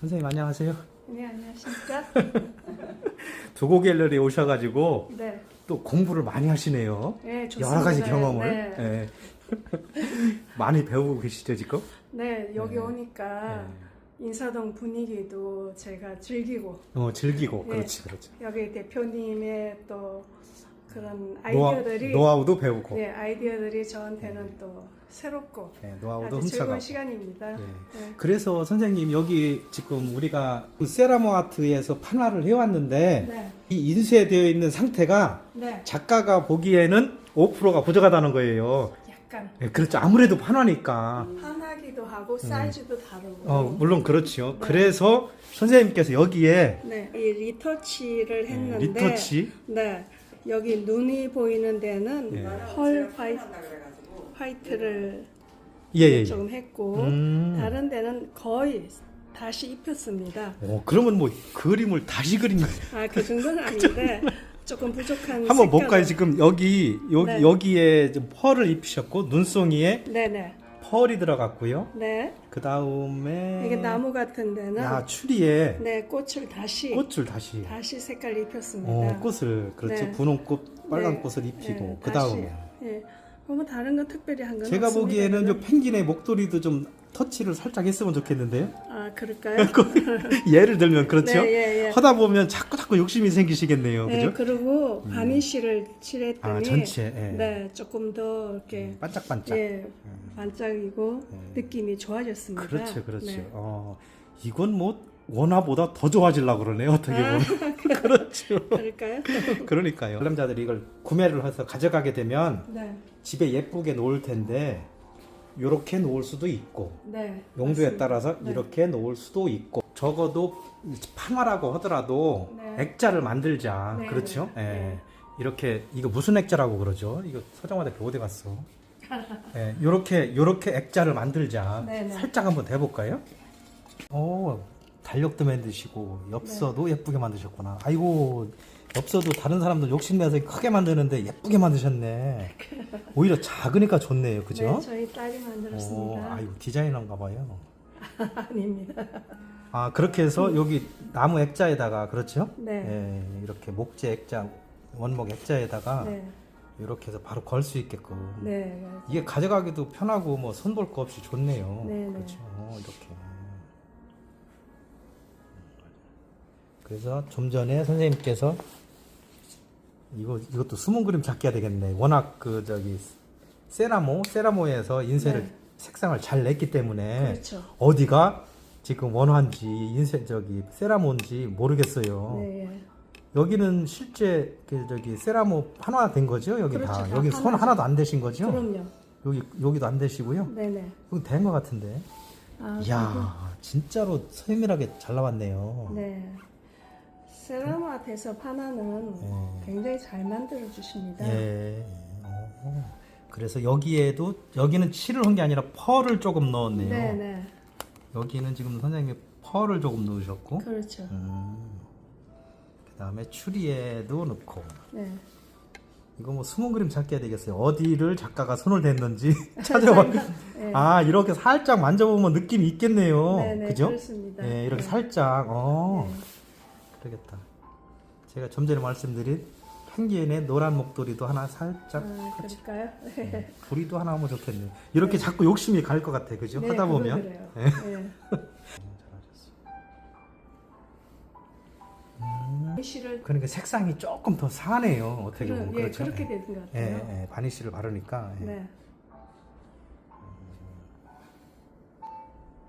선생님 안녕하세요. 네, 안녕하십니까? 두고 갤러리 오셔가지고 네. 또 공부를 많이 하시네요. 네, 좋습니다. 여러 가지 경험을 네, 예. 많이 배우고 계시죠 지금? 네, 여기 네. 오니까 인사동 분위기도 제가 즐기고 어 즐기고 네. 그렇지 그렇지. 여기 대표님의 또 그런 노하, 아이디어들이 노하 우도 배우고 네, 아이디어들이 저한테는 또 새롭고 예, 노하우도 아주 훔쳐가고. 시간입니다. 예. 네. 그래서 선생님 여기 지금 우리가 그 세라모 아트에서 판화를 해왔는데 네. 이 인쇄되어 있는 상태가 네. 작가가 보기에는 5%가 부족하다는 거예요. 약간 예, 그렇죠. 아무래도 판화니까. 환하기도 하고 사이즈도 다르고 어, 물론 그렇죠. 네. 그래서 선생님께서 여기에 네, 이 리터치를 예, 했는데 리터치 네. 여기 눈이 보이는 데는 예. 펄 화이트, 화이트를 예, 예, 예. 조금 했고 음. 다른 데는 거의 다시 입혔습니다. 어, 그러면 뭐 그림을 다시 그린 거예요. 아 그 정도는 아닌데 조금 부족한 한번 색깔을- 볼까요? 지금 여기 여기 네. 여기에 좀 펄을 입히셨고 눈송이에 네네 펄이 들어갔고요. 네 그 다음에 이게 나무 같은 데는 야 추리에 네 꽃을 다시 꽃을 다시 다시 색깔 입혔습니다. 어, 꽃을 그렇죠. 네. 분홍 꽃, 빨간 네. 꽃을 입히고 네, 그 다시. 다음에 예. 뭐 다른 건 특별히 한건 제가. 보기에는 저 펭귄의 목도리도 좀 터치를 살짝 했으면 좋겠는데요. 아 그럴까요? 예를 들면 그렇죠. 네, 예, 예. 하다 보면 자꾸 자꾸 욕심이 생기시겠네요. 네, 그죠? 그리고 바니쉬를 칠했더니 아 전체 예. 네 조금 더 이렇게 반짝반짝. 예 반짝이고 네. 느낌이 좋아졌습니다. 그렇죠, 그렇죠. 네. 어, 이건 뭐 원화보다 더 좋아지려고 그러네요. 어떻게 아. 보면 그렇죠. 그럴까요? 그러니까요. 관람자들이 이걸 구매를 해서 가져가게 되면 네, 집에 예쁘게 놓을 텐데 이렇게 놓을 수도 있고 네. 용도에 맞습니다. 따라서 네. 이렇게 놓을 수도 있고 적어도 판화라고 하더라도 네. 액자를 만들자 네, 그렇죠 네, 예. 네. 이렇게 이거 무슨 액자라고 그러죠 이거 서정화대 어디 갔어 예, 요렇게 요렇게 액자를 만들자 네, 네. 살짝 한번 대볼까요 오 달력도 만드시고 엽서도 네. 예쁘게 만드셨구나 아이고 엽서도 다른 사람들 욕심내서 크게 만드는데 예쁘게 만드셨네 오히려 작으니까 좋네요 그죠 네, 저희 딸이 오, 만들었습니다. 아이고 디자이너인가 봐요. 아닙니다. 아 그렇게 해서 여기 나무 액자에다가 그렇죠? 네. 예, 이렇게 목재 액자 원목 액자에다가 네, 이렇게 해서 바로 걸 수 있게끔 네, 이게 가져가기도 편하고 뭐 손볼 거 없이 좋네요. 네, 네. 그렇죠. 이렇게. 그래서 좀 전에 선생님께서 이거 이것도 숨은 그림 찾기 해야 되겠네. 워낙 그 저기 세라모 세라모에서 인쇄를 네. 색상을 잘 냈기 때문에 그렇죠. 어디가 지금 원화인지 인쇄 저기 세라모인지 모르겠어요. 네, 예. 여기는 실제 그 저기 세라모 판화된 거죠? 여기 그렇죠, 다 다 여기 손 판화죠. 하나도 안 되신 거죠? 그럼요. 여기 여기도 안 되시고요. 네, 네. 여기 된거 같은데. 아, 이야 진짜로 세밀하게 잘 나왔네요. 네. 세라마트에서 파나는 예. 굉장히 잘 만들어 주십니다. 예. 어. 그래서 여기에도 여기는 칠을 한 게 아니라 펄을 조금 넣었네요. 네, 네. 여기는 지금 선생님이 펄을 조금 넣으셨고, 그렇죠. 음. 그다음에 추리에도 넣고. 네. 이거 뭐 숨은 그림 찾기 해야 되겠어요. 어디를 작가가 손을 댔는지 찾아봐. 네. 아 이렇게 살짝 만져보면 느낌이 있겠네요. 네, 네, 그죠? 그렇습니다. 예, 이렇게 네. 살짝. 어, 네. 그러겠다. 제가 좀 전에 말씀드린 펭귄의 노란 목도리도 하나 살짝 아, 같이. 그럴까요? 네, 부리도 하나 하면 좋겠네요. 이렇게 자꾸 욕심이 갈 것 같아, 그죠? 네, 하다 그건 보면. 그래요. 네. 네. 바니쉬를 그러니까 색상이 조금 더 사네요. 어떻게 보면 예, 그렇죠. 그렇게 예. 되는 것 예, 같아요. 예, 바니쉬를 바르니까. 예. 네.